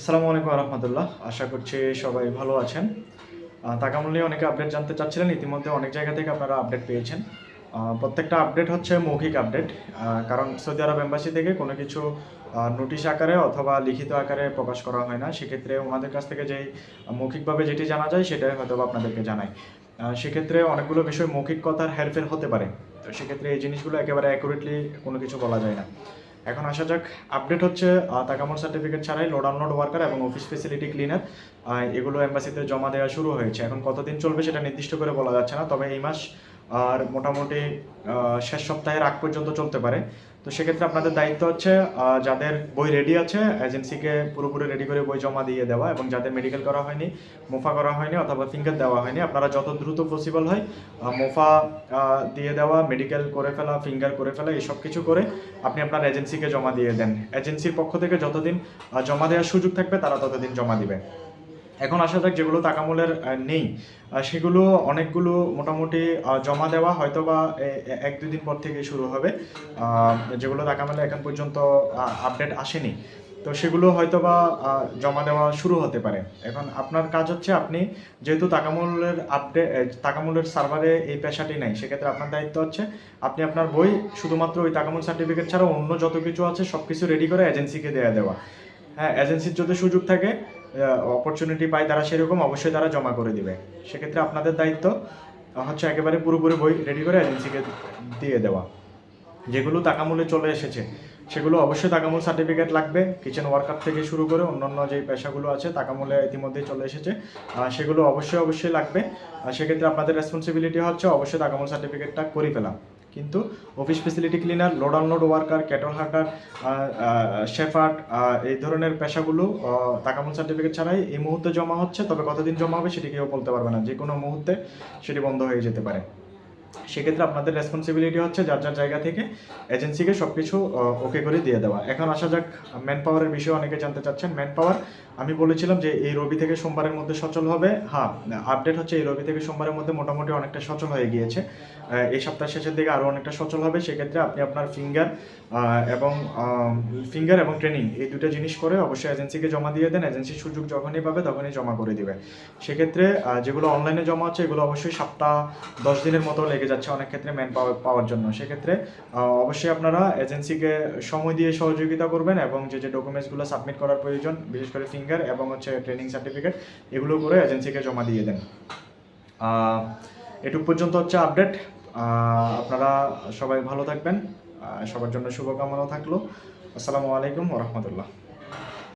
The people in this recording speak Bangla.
আসসালামু আলাইকুম রহমতুল্লাহ আশা করছি সবাই ভালো আছেন। তাকামুল নিয়ে অনেকে আপডেট জানতে চাচ্ছিলেন, ইতিমধ্যে অনেক জায়গা থেকে আপনারা আপডেট পেয়েছেন। প্রত্যেকটা আপডেট হচ্ছে মৌখিক আপডেট কারণ সৌদি আরব এম্বাসি থেকে কোনো কিছু নোটিশ আকারে অথবা লিখিত আকারে প্রকাশ করা হয় না। সেক্ষেত্রে ওনাদের কাছ থেকে যেই মৌখিকভাবে যেটি জানা যায়, সেটাই হয়তো আপনাদেরকে জানাই। সেক্ষেত্রে অনেকগুলো বিষয় মৌখিক কথার হেরফের হতে পারে। তো সেক্ষেত্রে এই জিনিসগুলো একেবারে অ্যাকুরেটলি কোনো কিছু বলা যায় না। এখন আসা যাক আপডেট হচ্ছে তাকামোর সার্টিফিকেট ছাড়াই লোড আনলোড ওয়ার্কার এবং অফিস ফেসিলিটি ক্লিনার এগুলো এম্বাসিতে জমা দেওয়া শুরু হয়েছে। এখন কতদিন চলবে সেটা নির্দিষ্ট করে বলা যাচ্ছে না, তবে এই মাস আর মোটামুটি শেষ সপ্তাহের আগ পর্যন্ত চলতে পারে। তো সেক্ষেত্রে আপনাদের দায়িত্ব হচ্ছে যাদের বই রেডি আছে এজেন্সিকে পুরোপুরি রেডি করে বই জমা দিয়ে দেওয়া এবং যাদের মেডিকেল করা হয়নি, মোফা করা হয়নি অথবা ফিঙ্গার দেওয়া হয়নি, আপনারা যত দ্রুত পসিবল হয় মোফা দিয়ে দেওয়া মেডিকেল করে ফেলা ফিঙ্গার করে ফেলা এইসব কিছু করে আপনি আপনার এজেন্সিকে জমা দিয়ে দেন। এজেন্সির পক্ষ থেকে যতদিন জমা দেওয়ার সুযোগ থাকবে, তারা ততদিন জমা দিবে। এখন আসা যাক যেগুলো তাকামূলের নেই। সেগুলো অনেকগুলো মোটামুটি জমা দেওয়া হয়তো বা এক দুই দিন পর থেকে শুরু হবে। যেগুলো তাকামূলে এখন পর্যন্ত আপডেট আসেনি। তো সেগুলো হয়তো বা জমা দেওয়া শুরু হতে পারে। এখন আপনার কাজ হচ্ছে আপনি যেহেতু তাকামূলের আপডেট তাকামূলের সার্ভারে এই পেশাটি নেই, সেক্ষেত্রে আপনার দায়িত্ব হচ্ছে আপনি আপনার বই শুধুমাত্র ওই তাকামূল সার্টিফিকেট ছাড়া অন্য যত কিছু আছে সব কিছু রেডি করে এজেন্সিকে দেওয়া দেওয়া। হ্যাঁ এজেন্সির যদি সুযোগ থাকে অপরচুনিটি পায় তারা সেরকম, অবশ্যই তারা জমা করে দিবে। সেক্ষেত্রে আপনাদের দায়িত্ব হচ্ছে একেবারে পুরোপুরি বই রেডি করে এজেন্সিকে দিয়ে দেওয়া। যেগুলো তাকামূলে চলে এসেছে, সেগুলো অবশ্যই তাকামূল সার্টিফিকেট লাগবে। কিচেন ওয়ার্কার থেকে শুরু করে অন্যান্য যে পেশাগুলো আছে তাকামূলে ইতিমধ্যেই চলে এসেছে। সেগুলো অবশ্যই অবশ্যই লাগবে। সেক্ষেত্রে আপনাদের রেসপন্সিবিলিটি হচ্ছে অবশ্যই তাকামূল সার্টিফিকেটটা করে ফেলা। কিন্তু office facility cleaner load unload worker cattle herder shepherd এই ধরনের পেশাগুলো তাকামূল সার্টিফিকেট ছাড়াই এই মুহূর্তে জমা হচ্ছে, তবে কতদিন জমা হবে সেটি কেউ বলতে পারবে না। যে কোনো মুহূর্তে সেটি বন্ধ হয়ে যেতে পারে। সেক্ষেত্রে আপনাদের রেসপন্সিবিলিটি হচ্ছে যার যার জায়গা থেকে এজেন্সিকে সব কিছু ওকে করে দিয়ে দেওয়া। এখন আসা যাক ম্যান পাওয়ারের বিষয়ে অনেকে জানতে চাচ্ছেন। ম্যান পাওয়ার আমি বলেছিলাম যে এই রবি থেকে সোমবারের মধ্যে সচল হবে। হ্যাঁ আপডেট হচ্ছে এই রবি থেকে সোমবারের মধ্যে মোটামুটি অনেকটা সচল হয়ে গিয়েছে। এই সপ্তাহ শেষের দিকে আরও অনেকটা সচল হবে। সেক্ষেত্রে আপনি আপনার ফিঙ্গার এবং ফিঙ্গার এবং ট্রেনিং এই দুটো জিনিস করে অবশ্যই এজেন্সিকে জমা দিয়ে দেন। এজেন্সির সুযোগ যখনই পাবে তখনই জমা করে দিবে। সেক্ষেত্রে যেগুলো অনলাইনে জমা হচ্ছে এগুলো অবশ্যই সপ্তাহ, দশ দিনের মতো লেগে যাচ্ছে অনেক ক্ষেত্রে ম্যান পাওয়ার পাওয়ার জন্য। সেক্ষেত্রে অবশ্যই আপনারা এজেন্সিকে সময় দিয়ে সহযোগিতা করবেন এবং যে যে ডকুমেন্টসগুলো সাবমিট করার প্রয়োজন, বিশেষ করে ফিঙ্গার এবং হচ্ছে ট্রেনিং সার্টিফিকেট এগুলো করে এজেন্সিকে জমা দিয়ে দেন। এটুক পর্যন্ত হচ্ছে আপডেট আপনারা সবাই ভালো থাকবেন। সবার জন্য শুভকামনা থাকল। আসসালামু আলাইকুম রহমতুল্লাহ।